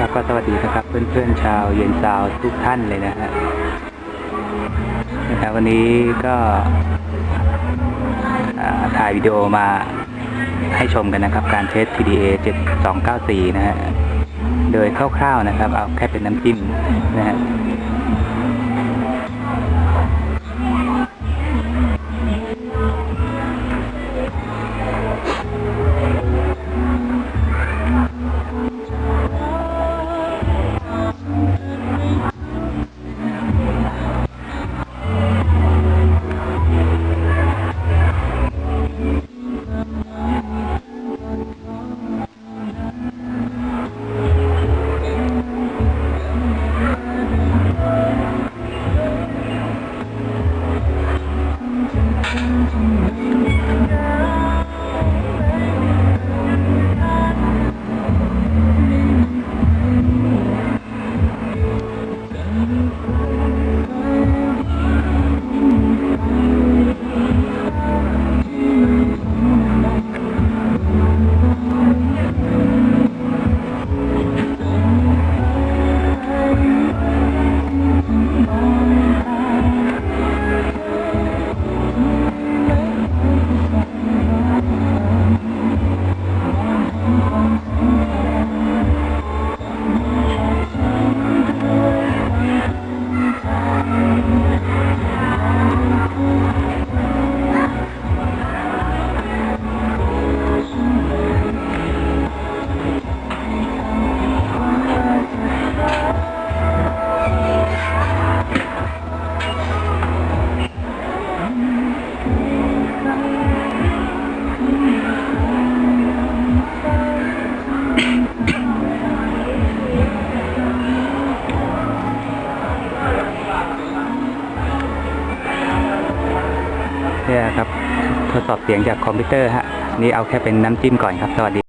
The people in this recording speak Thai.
ครับ ก็สวัสดีนะครับเพื่อนๆชาวเย็นซาวทุกท่านเลยนะฮะนะครับวันนี้ก็ถ่ายวิดีโอมาให้ชมกันนะครับ การเทส TDA 7294 นะฮะ โดยคร่าวๆนะครับ เอาแค่เป็นน้ำจิ้มนะฮะ เนี่ยครับทดสอบเสียงจากคอมพิวเตอร์ฮะนี่เอาแค่เป็นน้ำจิ้มก่อนครับสวัสดี